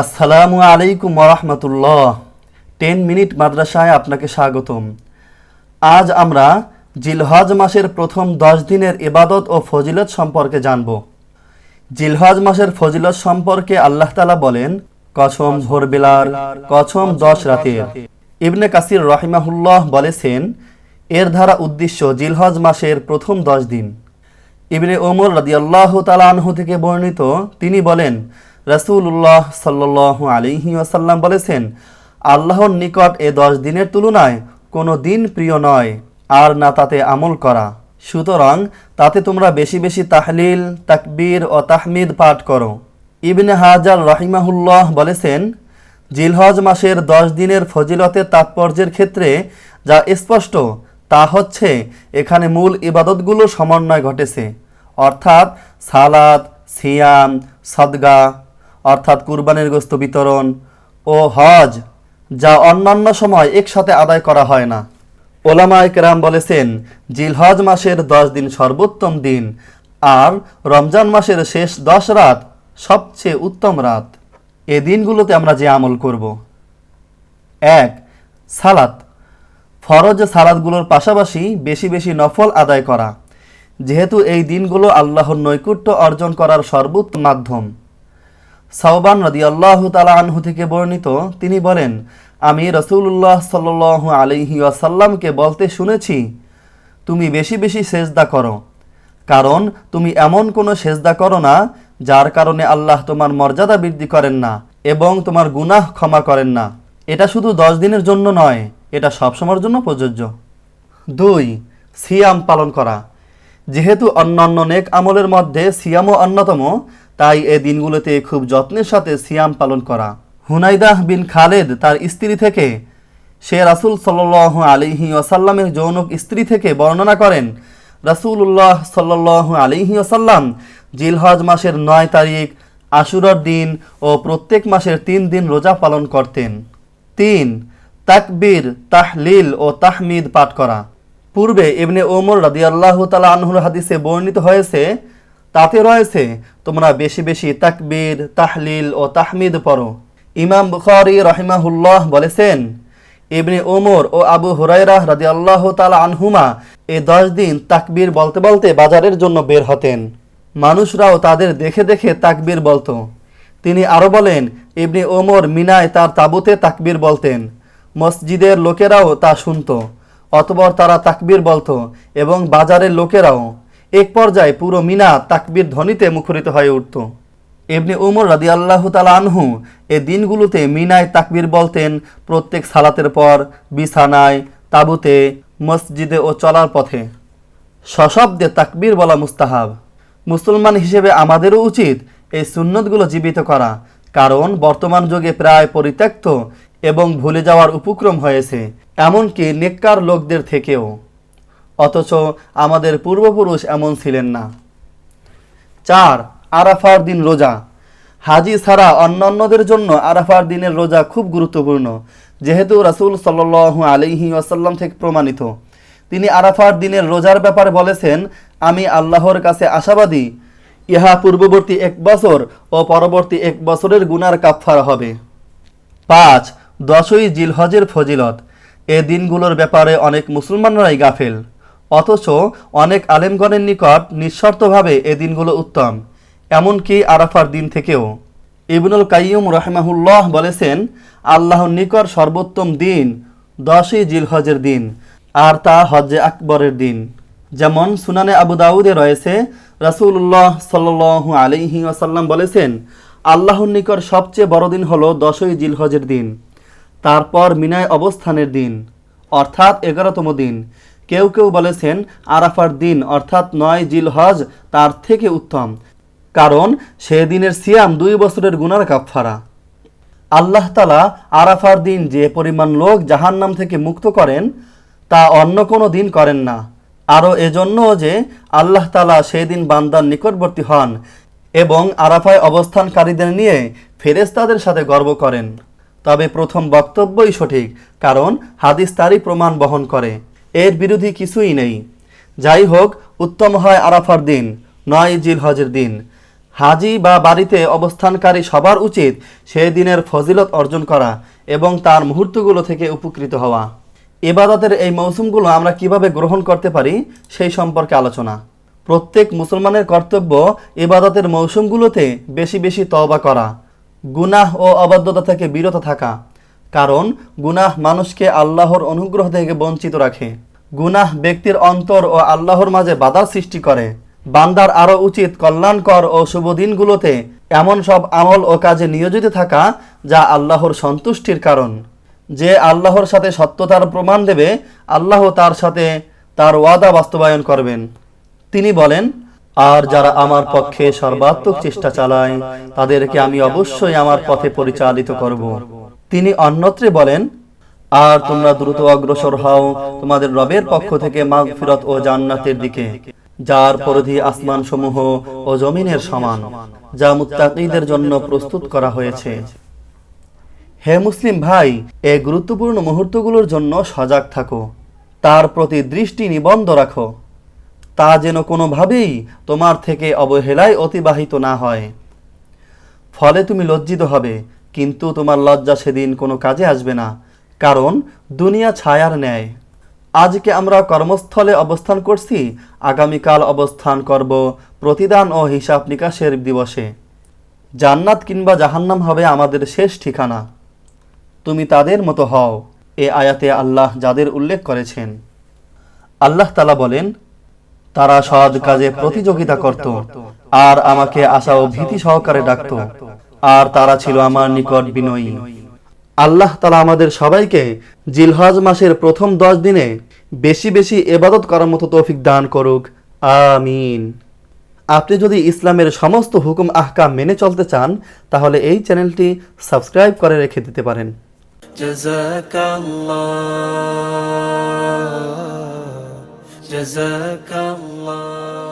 আসসালামু আলাইকুম রহমতুল্লাহ ten minute মাদ্রাসায় আপনাকে স্বাগতম। আজ আমরা জিলহজ মাসের প্রথম দশ দিনের ইবাদত ও ফজিলত সম্পর্কে জানব। জিলহজ মাসের ফজিলত সম্পর্কে আল্লাহ তালা বলেন কছম ভোরবেলার কছম দশ রাতের। ইবনে কাসির রহিমাহুল্লাহ বলেছেন, এর ধারা উদ্দেশ্য জিলহজ মাসের প্রথম দশ দিন। ইবনে ওমর রাদিয়াল্লাহ তালা আনহু থেকে বর্ণিত, তিনি বলেন রাসূলুল্লাহ সাল্লাল্লাহু আলাইহি ওয়াসাল্লাম বলেছেন, আল্লাহর নিকট এ দশ দিনের তুলনায় কোনো দিন প্রিয় নয়, আর না তাতে আমল করা। সুতরাং তাতে তোমরা বেশি বেশি তাহলিল, তাকবীর ও তাহমিদ পাঠ করো। ইবনে হাজার রহিমাহুল্লাহ বলেছেন, জিলহজ মাসের দশ দিনের ফজিলতের তাৎপর্যের ক্ষেত্রে যা স্পষ্ট, তা হচ্ছে এখানে মূল ইবাদতগুলো সমন্বয় ঘটেছে। অর্থাৎ সালাত, সিয়াম, সদগা অর্থাৎ কুরবানির গোস্ত বিতরণ ও হজ, যা অন্যান্য সময় একসাথে আদায় করা হয় না। ওলামা কেরাম বলেছেন, জিলহজ মাসের দশ দিন সর্বোত্তম দিন, আর রমজান মাসের শেষ দশ রাত সবচেয়ে উত্তম রাত। এ দিনগুলোতে আমরা যে আমল করব। এক, সালাত। ফরজ সালাদগুলোর পাশাপাশি বেশি বেশি নফল আদায় করা, যেহেতু এই দিনগুলো আল্লাহর নৈকুট্য অর্জন করার সর্বোত্তম মাধ্যম। সাউবান রদি আল্লাহ তালা আনহু থেকে বর্ণিত, তিনি বলেন, আমি রসুল্লাহ সাল আলহি আসাল্লামকে বলতে শুনেছি, তুমি বেশি বেশি সেজদা করো। কারণ তুমি এমন কোনো সেজদা করো না, যার কারণে আল্লাহ তোমার মর্যাদা বৃদ্ধি করেন না এবং তোমার গুনাহ ক্ষমা করেন না। এটা শুধু দশ দিনের জন্য নয়, এটা সবসময়ের জন্য প্রযোজ্য। দুই, সিয়াম পালন করা। যেহেতু অন্যান্য নেক আমলের মধ্যে সিয়ামও অন্যতম, তাই এ দিনগুলোতে খুব যত্নের সাথে সিয়াম পালন করা। হুনাইদাহ বিন খালেদ তার স্ত্রী থেকে, সে রাসুল সাল আলিহি ওয়াসাল্লামের যৌনক স্ত্রী থেকে বর্ণনা করেন রাসুল্লাহ সাল আলিহি ওয়াসাল্লাম জিলহজ মাসের নয় তারিখ, আশুরার দিন ও প্রত্যেক মাসের তিন দিন রোজা পালন করতেন। তিন, তাকবীর, তাহলিল ও তাহমিদ পাঠ করা। পূর্বে ইবনে ওমর রাদিয়াল্লাহ তালা আনহুর হাদিসে বর্ণিত হয়েছে, তাতে রয়েছে, তোমরা বেশি বেশি তাকবীর, তাহলিল ও তাহমিদ পড়ো। ইমাম বুখারি রহিমাহুল্লাহ বলেছেন, ইবনে ওমর ও আবু হুরাইরাহ রাদিয়াল্লাহ তালা আনহুমা এ দশ দিন তাকবীর বলতে বলতে বাজারের জন্য বের হতেন। মানুষরাও তাদের দেখে দেখে তাকবীর বলতো। তিনি আরও বলেন, ইবনে ওমর মিনায় তার তাবুতে তাকবীর বলতেন। মসজিদের লোকেরাও তা শুনত। অতপর তারা তাকবীর বলতো এবং বাজারের লোকেরাও। এক পর্যায়ে পুরো মিনা তাকবীর ধ্বনিতে মুখরিত হয়ে উঠত। এমনি উমর রাদি আল্লাহ তালা আনহু এ দিনগুলোতে মিনায় তাকবীর বলতেন প্রত্যেক সালাতের পর বিছানায়, তাবুতে, মসজিদে ও চলার পথে। সশব্দে তাকবীর বলা মুস্তাহাব। মুসলমান হিসেবে আমাদেরও উচিত এই সুন্নতগুলো জীবিত করা, কারণ বর্তমান যুগে প্রায় পরিত্যক্ত এবং ভুলে যাওয়ার উপক্রম হয়েছে। এমনকি নেককার লোকদের থেকেও। অথচ আমাদের পূর্বপুরুষ এমন ছিলেন না। চার, আরাফার দিন রোজা। হাজি ছাড়া অন্যান্যদের জন্য আরাফার দিনের রোজা খুব গুরুত্বপূর্ণ। যেহেতু রাসুল সাল আলিহি আসাল্লাম থেকে প্রমাণিত। তিনি আরাফার দিনের রোজার ব্যাপারে বলেছেন, আমি আল্লাহর কাছে আশাবাদী, ইহা পূর্ববর্তী এক বছর ও পরবর্তী এক বছরের গুনার কাফফার হবে। পাঁচ, দশই জিলহজের ফজিলত। এ দিনগুলোর ব্যাপারে অনেক মুসলমানরাই গাফেল। অথচ অনেক আলেমগণের নিকট নিঃশর্তভাবে এ দিনগুলো উত্তম, এমনকি আরাফার দিন থেকেও। ইবনুল কাইয়ুম রহমাহুল্লাহ বলেছেন, আল্লাহর নিকট সর্বোত্তম দিন দশই জিলহজের দিন, আর তা হজ্জে আকবরের দিন। যেমন সুনানে আবু দাউদে রয়েছে রাসুল্লাহ সাল আলিহি আসাল্লাম বলেছেন, আল্লাহর নিকট সবচেয়ে বড় দিন হলো দশই জিলহজের দিন। তারপর মিনায় অবস্থানের দিন, অর্থাৎ এগারোতম দিন। কেউ কেউ বলেছেন আরাফার দিন, অর্থাৎ নয় জিল হজ তার থেকে উত্তম। কারণ সে দিনের সিয়াম দুই বছরের গুনার কাফফারা। আল্লাহ তালা আরাফার দিন যে পরিমাণ লোক জাহান্নাম থেকে মুক্ত করেন, তা অন্য কোনো দিন করেন না। আরও এজন্য যে আল্লাহ তালা সেই দিন বান্দার নিকটবর্তী হন এবং আরাফায় অবস্থানকারীদের নিয়ে ফেরেস্তাদের সাথে গর্ব করেন। তবে প্রথম বক্তব্যই সঠিক, কারণ হাদিস তারই প্রমাণ বহন করে। এর বিরোধী কিছুই নেই। যাই হোক, উত্তম হয় আরাফার দিন, নয় জিল হজের দিন। হাজি বা বাড়িতে অবস্থানকারী সবার উচিত সেই দিনের ফজিলত অর্জন করা এবং তার মুহূর্তগুলো থেকে উপকৃত হওয়া। এবাদতের এই মৌসুমগুলো আমরা কীভাবে গ্রহণ করতে পারি, সেই সম্পর্কে আলোচনা। প্রত্যেক মুসলমানের কর্তব্য ইবাদতের মৌসুমগুলোতে বেশি বেশি তওবা করা। গুনাহ ও অবাধ্যতা থেকে বিরত থাকা। কারণ, গুনাহ মানুষকে আল্লাহর অনুগ্রহ থেকে বঞ্চিত রাখে। গুনাহ ব্যক্তির অন্তর ও আল্লাহর মাঝে বাধার সৃষ্টি করে। বান্দার আরও উচিত কল্যাণকর ও শুভ দিনগুলোতে এমন সব আমল ও কাজে নিয়োজিত থাকা যা আল্লাহর সন্তুষ্টির কারণ। যে আল্লাহর সাথে সত্যতার প্রমাণ দেবে, আল্লাহ তার সাথে তার ওয়াদা বাস্তবায়ন করবেন। তিনি বলেন আর যারা আমার পক্ষে সর্বাত্মক চেষ্টা চালায়, তাদেরকে আমি অবশ্যই আমার পথে পরিচালিত করব। তিনি অন্যত্রে বলেন, আর তোমরা দ্রুত অগ্রসর হও তোমাদের রবের পক্ষ থেকে মাগফিরত ও জান্নাতের দিকে, যার পরিধি আসমান সমূহ ও জমিনের সমান, যা মুত্তাকিদের জন্য প্রস্তুত করা হয়েছে। হে মুসলিম ভাই এই গুরুত্বপূর্ণ মুহূর্তগুলোর জন্য সজাগ থাকো। তার প্রতি দৃষ্টি নিবন্ধ রাখো। তা যেন কোনোভাবেই তোমার থেকে অবহেলায় অতিবাহিত না হয়। ফলে তুমি লজ্জিত হবে, কিন্তু তোমার লজ্জা সেদিন কোনো কাজে আসবে না, কারণ দুনিয়া ছায়ার ন্যায়। আজকে আমরা কর্মস্থলে অবস্থান করছি, আগামীকাল অবস্থান করব প্রতিদান ও হিসাব নিকাশের দিবসে। জান্নাত কিংবা জাহান্নাম হবে আমাদের শেষ ঠিকানা। তুমি তাদের মতো হও, এ আয়াতে আল্লাহ যাদের উল্লেখ করেছেন। আল্লাহ তালা বলেন তারা সৎ কাজে প্রতিযোগিতা করত, আর আমাকে আশা ও ভীতি সহকারে ডাকত, আর তারা ছিল আমার নিকট বিনয়ী। আল্লাহ তালা আমাদের সবাইকে জিলহজ মাসের প্রথম দশ দিনে বেশি বেশি এবাদত করার মতো তৌফিক দান করুক। আমিন। আপনি যদি ইসলামের সমস্ত হুকুম আহকা মেনে চলতে চান, তাহলে এই চ্যানেলটি সাবস্ক্রাইব করে রেখে দিতে পারেন। جزاك الله